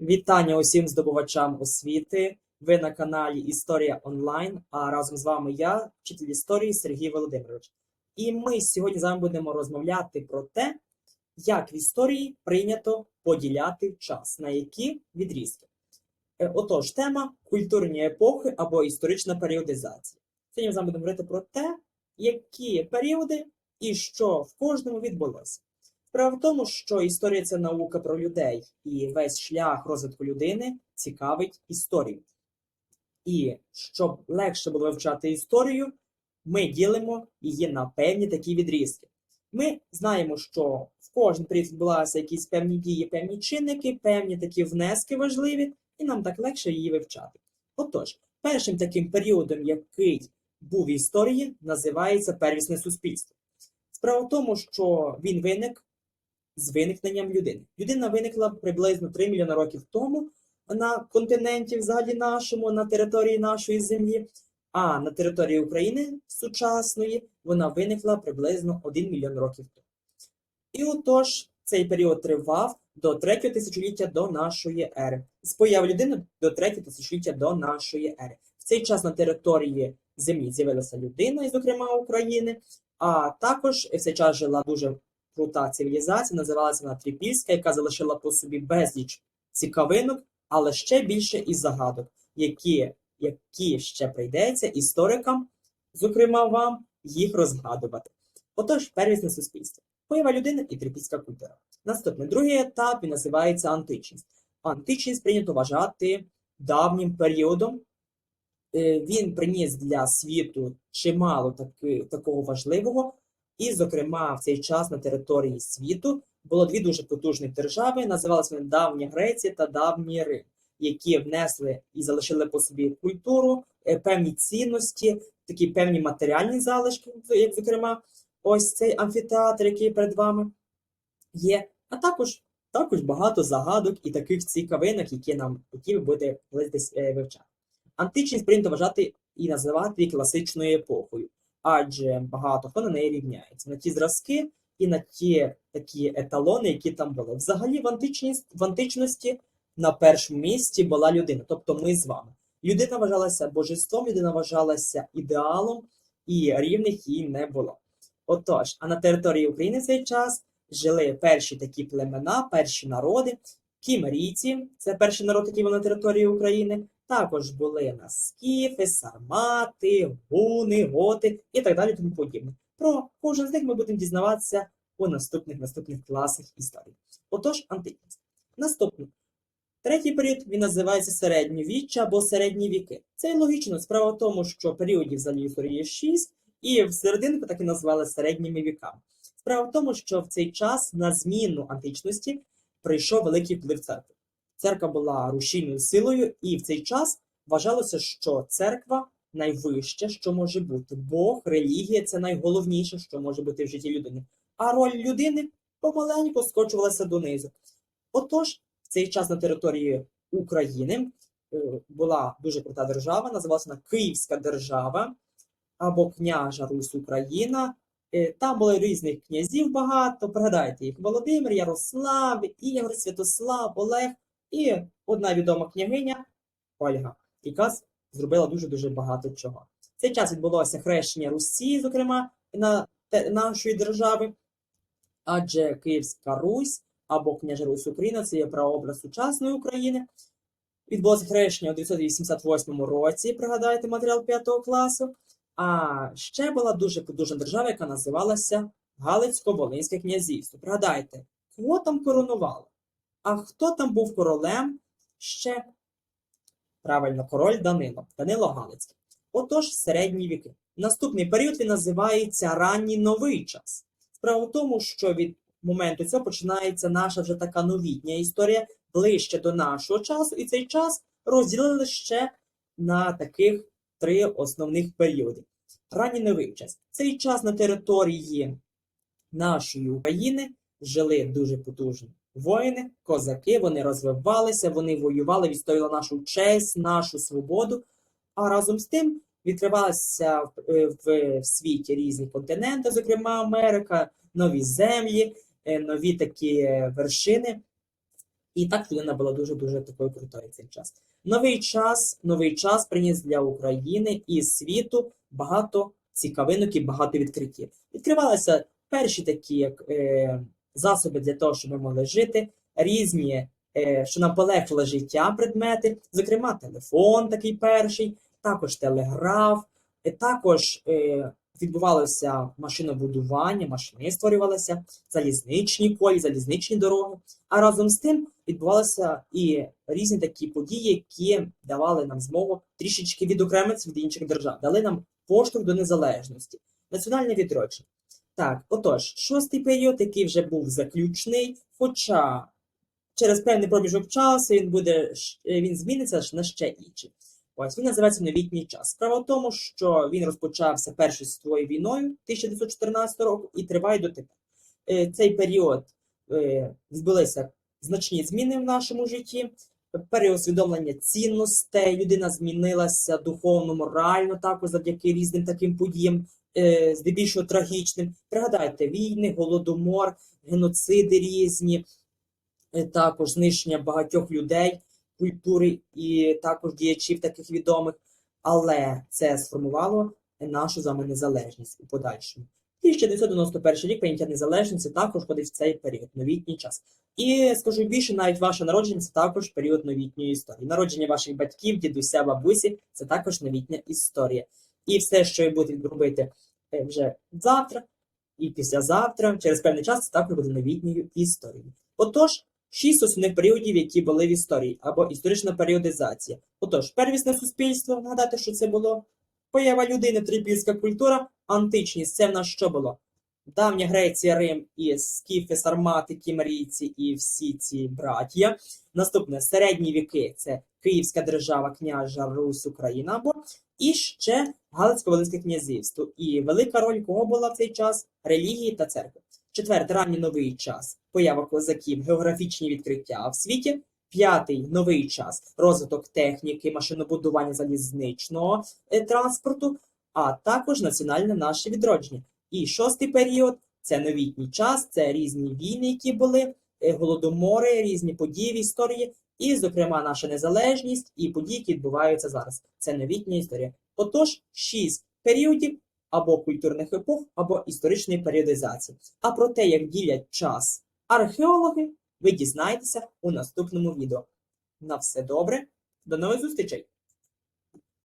Вітання усім здобувачам освіти. Ви на каналі Історія Онлайн. А разом з вами я, вчитель історії Сергій Володимирович. І ми сьогодні з вами будемо розмовляти про те, як в історії прийнято поділяти час, на які відрізки. Е, Отож, тема культурні епохи або історична періодизація. Сьогодні ми з вами будемо говорити про те, які періоди і що в кожному відбулося. Справа в тому, що історія це наука про людей, і весь шлях розвитку людини цікавить історію. І щоб легше було вивчати історію, ми ділимо її на певні такі відрізки. Ми знаємо, що в кожен період відбулися якісь певні дії, певні чинники, певні такі внески важливі, і нам так легше її вивчати. Отож, першим таким періодом, який був в історії, називається первісне суспільство. Справа в тому, що він виник з виникненням людини. Людина виникла приблизно 3 мільйони років тому на континенті, взагалі нашому, на території нашої землі. А на території України сучасної вона виникла приблизно 1 мільйон років тому. І отож, цей період тривав до 3 тисячоліття до нашої ери. З появи людини до 3 тисячоліття до нашої ери. В цей час на території Землі з'явилася людина, і, зокрема України, а також в цей час жила дуже крута цивілізація, називалася вона Трипільська, яка залишила по собі безліч цікавинок, але ще більше і загадок, які, які ще прийдеться історикам, зокрема вам, їх розгадувати. Отож, первісне суспільство. Поява людини і трипільська культура. Наступний другий етап він називається античність. Античність прийнято вважати давнім періодом. Е, Він приніс для світу чимало таки, такого важливого, і, зокрема, в цей час на території світу було дві дуже потужні держави, називалися вони Давня Греція та Давній Рим, які внесли і залишили по собі культуру, е, певні цінності, такі певні матеріальні залишки, як, зокрема, ось цей амфітеатр, який перед вами є, а також, також багато загадок і таких цікавинок, які нам які ви будете е, вивчати. Античність прийнято вважати і називати класичною епохою адже багато хто на неї рівняється на ті зразки і на ті такі еталони, які там були. Взагалі, в античність в античності на першому місці була людина, тобто ми з вами. Людина вважалася божеством, людина вважалася ідеалом, і рівних їй не було. Отож, а на території України в цей час жили перші такі племена, перші народи, кімерійці, це перший народ, який був на території України. Також були на скіфи, сармати, гуни, готи і так далі тому подібне. Про кожен з них ми будемо дізнаватися у наступних наступних класах історії. Отож, античність. Наступний. Третій період він називається середньовіччя або середні віки. Це і логічно. Справа в тому, що періодів взагалі історії є шість, і в серединку так і назвали середніми віками. Справа в тому, що в цей час на зміну античності прийшов великий вплив церкви. Церква була рушійною силою, і в цей час вважалося, що церква найвище, що може бути. Бог, релігія це найголовніше, що може бути в житті людини. А роль людини помаленьку скочувалася донизу. Отож, в цей час на території України е, була дуже крута держава, називалася Київська держава або княжа Русь Україна. Е, Там було різних князів багато. Пригадайте їх: Володимир, Ярослав, Ігор, Святослав, Олег. І одна відома княгиня Ольга, яка зробила дуже-дуже багато чого. В цей час відбулося хрещення Русі, зокрема, на нашої держави, адже Київська Русь або княжа Русь Україна це є прообраз сучасної України. Відбулося хрещення у 988 році, пригадайте матеріал 5 класу. А ще була дуже потужна держава, яка називалася Галицько-Волинське князівство. Пригадайте, кого там коронувало? А хто там був королем ще? Правильно, король Данило, Данило Галицький. Отож, середні віки. Наступний період він називається ранній новий час. Справа в тому, що від моменту цього починається наша вже така новітня історія ближче до нашого часу, і цей час розділили ще на таких три основних періоди. Ранній новий час. Цей час на території нашої України жили дуже потужні воїни, козаки, вони розвивалися, вони воювали, відстояли нашу честь, нашу свободу. А разом з тим відкривалися в, е, в, в світі різні континенти, зокрема Америка, нові землі, е, нові такі е, вершини. І так людина була дуже-дуже такою крутою цей час. Новий час, новий час приніс для України і світу багато цікавинок і багато відкриттів. Відкривалися перші такі як, е, засоби для того, щоб ми могли жити, різні, е, що нам полегшило життя предмети, зокрема, телефон такий перший, також телеграф, також е, відбувалося машинобудування, машини створювалися, залізничні колії, залізничні дороги. А разом з тим відбувалися і різні такі події, які давали нам змогу трішечки відокремитися від інших держав, дали нам поштовх до незалежності, національне відродження. Так, отож, шостий період, який вже був заключний, хоча через певний проміжок часу він буде е, він зміниться на ще інший. Ось він називається новітній час. Справа в тому, що він розпочався Першою світовою війною 1914 року і триває дотепер. Е, Цей період е, відбулися значні зміни в нашому житті. Переосвідомлення цінностей, людина змінилася духовно, морально, також завдяки різним таким подіям, е, здебільшого трагічним. Пригадайте, війни, голодомор, геноциди різні, е, також знищення багатьох людей, культури і також діячів таких відомих. Але це сформувало нашу з вами незалежність у подальшому. 1991 рік прийняття незалежності також входить в цей період, новітній час. І скажу більше, навіть ваше народження це також період новітньої історії. Народження ваших батьків, дідуся, бабусі це також новітня історія. І все, що ви будете робити е, вже завтра і післязавтра, через певний час, це також буде новітньою історією. Отож, шість основних періодів, які були в історії, або історична періодизація. Отож, первісне суспільство, нагадати, що це було поява людини, трипільська культура, античність. Це в нас що було? Давня Греція, Рим і скіфи, сармати, кімрійці і всі ці браття. Наступне середні віки це Київська держава, княжа Русь, Україна або і ще Галицько-Волинське князівство. І велика роль кого була в цей час? Релігії та церкви. Четвертий ранній новий час, поява козаків, географічні відкриття в світі. П'ятий новий час, розвиток техніки, машинобудування залізничного е, транспорту, а також національне наше відродження. І шостий період це новітній час, це різні війни, які були, е, голодомори, різні події в історії, і, зокрема, наша незалежність і події, які відбуваються зараз. Це новітня історія. Отож, шість періодів або культурних епох, або історичної періодизації. А про те, як ділять час археологи, ви дізнаєтеся у наступному відео. На все добре, до нових зустрічей!